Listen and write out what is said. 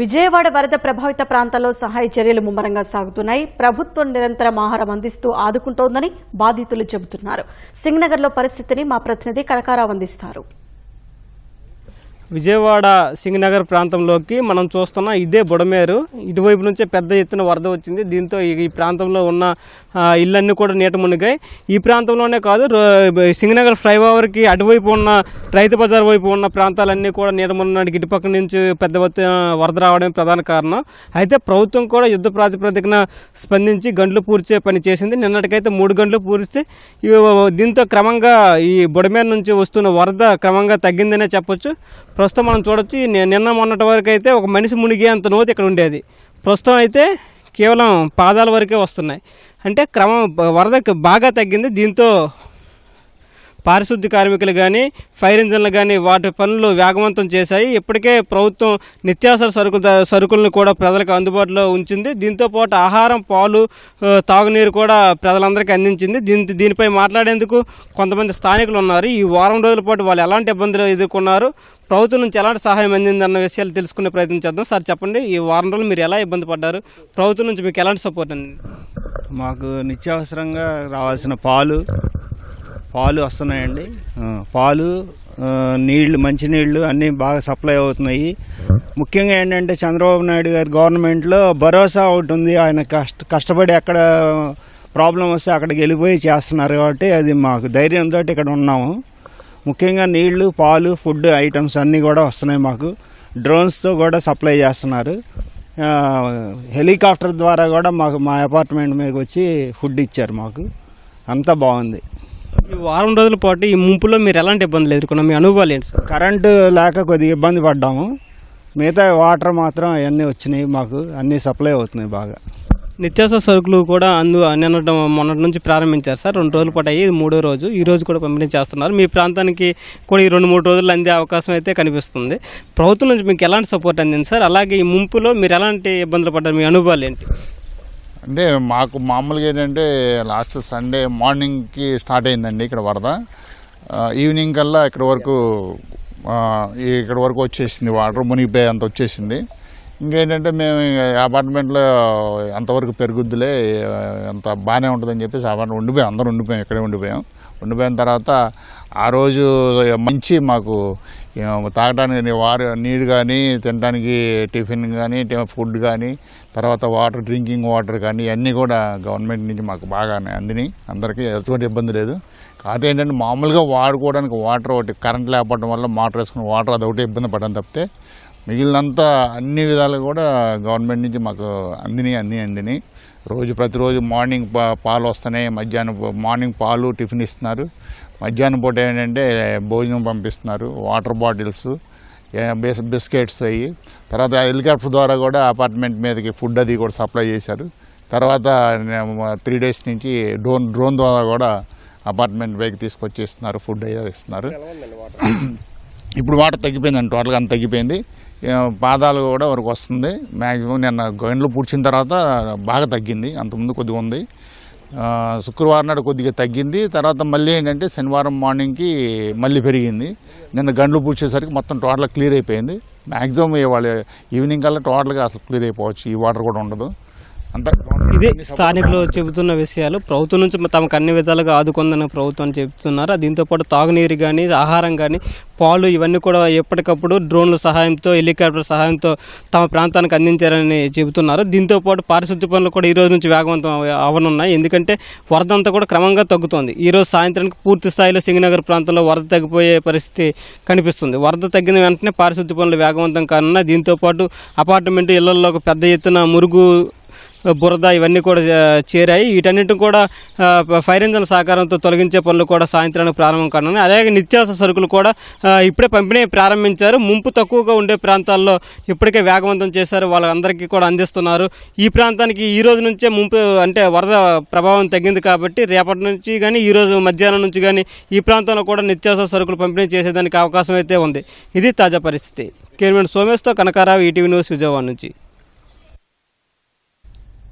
విజయవాడ వరద ప్రభావిత ప్రాంతాల్లో సహాయ చర్యలు ముమ్మరంగా సాగుతున్నాయి. ప్రభుత్వం నిరంతరం ఆహారం అందిస్తూ ఆదుకుంటోందని బాధితులు చెబుతున్నారు. సింగనగర్లో పరిస్థితిని మా ప్రతినిధి కనకారావు అందిస్తారు. విజయవాడ సింగనగర్ ప్రాంతంలోకి మనం చూస్తున్న ఇదే బుడమేరు. ఇటువైపు నుంచే పెద్ద ఎత్తున వరద వచ్చింది. దీంతో ఈ ప్రాంతంలో ఉన్న ఇళ్ళన్నీ కూడా నీట మునిగాయి. ఈ ప్రాంతంలోనే కాదు సింగనగర్ ఫ్లైఓవర్కి అటువైపు ఉన్న రైతు బజార్ వైపు ఉన్న ప్రాంతాలన్నీ కూడా నీట మునడానికి ఇటుపక్క నుంచి పెద్ద వరద రావడమే ప్రధాన కారణం. అయితే ప్రభుత్వం కూడా యుద్ధ ప్రాతిపదికన స్పందించి గంటలు పూర్చే పని చేసింది. నిన్నటికైతే మూడు గంటలు పూడ్చి దీంతో క్రమంగా ఈ బుడమేరు నుంచి వస్తున్న వరద క్రమంగా తగ్గిందనే చెప్పొచ్చు. ప్రస్తుతం మనం చూడొచ్చు నిన్న మొన్నటి వరకు అయితే ఒక మనిషి మునిగే అంత నోతి ఇక్కడ ఉండేది. ప్రస్తుతం అయితే కేవలం పాదాల వరకే వస్తున్నాయి. అంటే క్రమం వరద బాగా తగ్గింది దీంతో పారిశుద్ధ్య కార్మికులు కానీ ఫైర్ ఇంజన్లు కానీ వాటి పనులు వేగవంతం చేశాయి. ఇప్పటికే ప్రభుత్వం నిత్యావసర సరుకు సరుకులను కూడా ప్రజలకు అందుబాటులో ఉంచింది. దీంతో పాటు ఆహారం పాలు తాగునీరు కూడా ప్రజలందరికీ అందించింది. దీని దీనిపై మాట్లాడేందుకు కొంతమంది స్థానికులు ఉన్నారు. ఈ వారం రోజుల పాటు వాళ్ళు ఎలాంటి ఇబ్బందులు ఎదుర్కొన్నారు ప్రభుత్వం నుంచి ఎలాంటి సహాయం అందింది అన్న విషయాలు తెలుసుకునే ప్రయత్నం చేద్దాం. సార్ చెప్పండి ఈ వారం రోజులు మీరు ఎలా ఇబ్బంది పడ్డారు? ప్రభుత్వం నుంచి మీకు ఎలాంటి సపోర్ట్ అందింది? మాకు నిత్యావసరంగా రావాల్సిన పాలు పాలు వస్తున్నాయండి. పాలు ఆ, నీళ్ళు మంచినీళ్ళు అన్నీ బాగా సప్లై అవుతున్నాయి. ముఖ్యంగా ఏంటంటే చంద్రబాబు నాయుడు గారి గవర్నమెంట్లో భరోసా ఒకటి ఉంది. ఆయన కష్ట కష్టపడి ఎక్కడ ప్రాబ్లం వస్తే అక్కడికి వెళ్ళిపోయి చేస్తున్నారు కాబట్టి అది మాకు ధైర్యంతో ఇక్కడ ఉన్నాము. ముఖ్యంగా నీళ్ళు పాలు ఫుడ్ ఐటమ్స్ అన్నీ కూడా వస్తున్నాయి మాకు. డ్రోన్స్తో కూడా సప్లై చేస్తున్నారు. హెలికాప్టర్ ద్వారా కూడా మాకు మా అపార్ట్మెంట్ మీదకి వచ్చి ఫుడ్ ఇచ్చారు మాకు. అంతా బాగుంది. ఈ వారం రోజుల పాటు ఈ ముంపులో మీరు ఎలాంటి ఇబ్బందులు ఎదుర్కొన్నారు? మీ అనుభవాలు ఏంటి సార్? కరెంటు లేక కొద్దిగా ఇబ్బంది పడ్డాము. మిగతా వాటర్ మాత్రం అవన్నీ వచ్చినాయి మాకు. అన్నీ సప్లై అవుతున్నాయి బాగా. నిత్యావసర సరుకులు కూడా అందు నిన్నటి మొన్నటి నుంచి ప్రారంభించారు సార్. రెండు రోజుల పాటు అయ్యి ఇది మూడో రోజు. ఈ రోజు కూడా పంపిణీ చేస్తున్నారు. మీ ప్రాంతానికి కూడా ఈ రెండు మూడు రోజులు అందే అవకాశం అయితే కనిపిస్తుంది. ప్రభుత్వం నుంచి మీకు ఎలాంటి సపోర్ట్ అందింది సార్? అలాగే ఈ ముంపులో మీరు ఎలాంటి ఇబ్బందులు పడ్డారు? మీ అనుభవాలు ఏంటి? అంటే మాకు మామూలుగా ఏంటంటే లాస్ట్ సండే మార్నింగ్కి స్టార్ట్ అయిందండి ఇక్కడ వరద. ఈవినింగ్ కల్లా ఇక్కడ వరకు ఇక్కడ వరకు వచ్చేసింది వాటర్ మునిగిపోయి అంత వచ్చేసింది. ఇంకేంటంటే మేము అపార్ట్మెంట్లో అంతవరకు పెరుగుద్దులే అంత బాగానే ఉంటుందని చెప్పేసి అపార్ట్మెంట్ ఉండిపోయాం. అందరూ ఉండిపోయాం ఇక్కడే ఉండిపోయాం. ఉండిపోయిన తర్వాత ఆ రోజు మంచి మాకు తాగడానికి వారు నీరు కానీ తినడానికి టిఫిన్ కానీ ఫుడ్ కానీ తర్వాత వాటర్ డ్రింకింగ్ వాటర్ కానీ అన్నీ కూడా గవర్నమెంట్ నుంచి మాకు బాగా అందినాయి. అందరికీ ఎటువంటి ఇబ్బంది లేదు. కాకపోతే ఏంటంటే మామూలుగా వాడుకోవడానికి వాటర్ ఒకటి కరెంట్ లేకపోవడం వల్ల మోటార్ వేసుకుని వాటర్ అదొకటి ఇబ్బంది పడడం తప్పితే మిగిలినంతా అన్ని విధాలుగా కూడా గవర్నమెంట్ నుంచి మాకు అందినాయి అన్నీ అందినాయి. రోజు ప్రతిరోజు మార్నింగ్ పా- పాలు వస్తున్నాయి మధ్యాహ్నం మార్నింగ్ పాలు టిఫిన్ ఇస్తున్నారు. మధ్యాహ్నం పూట ఏంటంటే భోజనం పంపిస్తున్నారు వాటర్ బాటిల్స్ బిస్ బిస్కెట్స్ అయ్యి. తర్వాత హెలికాప్టర్ ద్వారా కూడా అపార్ట్మెంట్ మీదకి ఫుడ్ అది కూడా సప్లై చేశారు. తర్వాత త్రీ డేస్ నుంచి డ్రోన్ డ్రోన్ ద్వారా కూడా అపార్ట్మెంట్ పైకి తీసుకొచ్చి ఇస్తున్నారు ఫుడ్ అయ్యే ఇస్తున్నారు. ఇప్పుడు వాటర్ తగ్గిపోయిందండి టోటల్గా అంత తగ్గిపోయింది. పాదాలు కూడా వరకు వస్తుంది. మ్యాక్సిమం నిన్న గంటలు పూడ్చిన తర్వాత బాగా తగ్గింది. అంతకుముందు కొద్దిగా ఉంది. శుక్రవారం నాడు కొద్దిగా తగ్గింది. తర్వాత మళ్ళీ ఏంటంటే శనివారం మార్నింగ్కి మళ్ళీ పెరిగింది. నిన్న గంటలు పూడ్చేసరికి మొత్తం టోటల్ క్లియర్ అయిపోయింది. మ్యాక్సిమం ఇవాళ ఈవినింగ్ కల్లా టోటల్గా అసలు క్లియర్ అయిపోవచ్చు. ఈ వాటర్ కూడా ఉండదు. ఇది స్థానికులు చెబుతున్న విషయాలు. ప్రభుత్వం నుంచి తమకు అన్ని విధాలుగా ఆదుకుందని ప్రభుత్వం చెబుతున్నారు. దీంతో పాటు తాగునీరు కానీ ఆహారం కానీ పాలు ఇవన్నీ కూడా ఎప్పటికప్పుడు డ్రోన్ల సహాయంతో హెలికాప్టర్ సహాయంతో తమ ప్రాంతానికి అందించారని చెబుతున్నారు. దీంతో పాటు పారిశుద్ధ్య పనులు కూడా ఈ రోజు నుంచి వేగవంతం అవ- అవనున్నాయి. ఎందుకంటే వరద అంతా కూడా క్రమంగా తగ్గుతోంది. ఈ రోజు సాయంత్రానికి పూర్తి స్థాయిలో సింగనగర్ ప్రాంతంలో వరద తగ్గిపోయే పరిస్థితి కనిపిస్తుంది. వరద తగ్గిన వెంటనే పారిశుద్ధ్య పనులు వేగవంతం కానున్నాయి. దీంతో పాటు అపార్ట్మెంట్ ఇళ్ళలో ఒక పెద్ద ఎత్తున మురుగు బురద ఇవన్నీ కూడా చేరాయి. వీటన్నిటిని కూడా ఫైర్ ఇంజన్ల సహకారంతో తొలగించే పనులు కూడా సాయంత్రానికి ప్రారంభం కానున్నాయి. అలాగే నిత్యావసర సరుకులు కూడా ఇప్పుడే పంపిణీ ప్రారంభించారు. ముంపు తక్కువగా ఉండే ప్రాంతాల్లో ఇప్పటికే వేగవంతం చేశారు. వాళ్ళందరికీ కూడా అందిస్తున్నారు. ఈ ప్రాంతానికి ఈ రోజు నుంచే ముంపు అంటే వరద ప్రభావం తగ్గింది కాబట్టి రేపటి నుంచి కానీ ఈ రోజు మధ్యాహ్నం నుంచి కానీ ఈ ప్రాంతంలో కూడా నిత్యావసర సరుకులు పంపిణీ చేసేదానికి అవకాశం అయితే ఉంది. ఇది తాజా పరిస్థితి. కేర్మెంట్ సోమేష్తో కనకారావు ఈటీవీ న్యూస్ విజయవాడ నుంచి.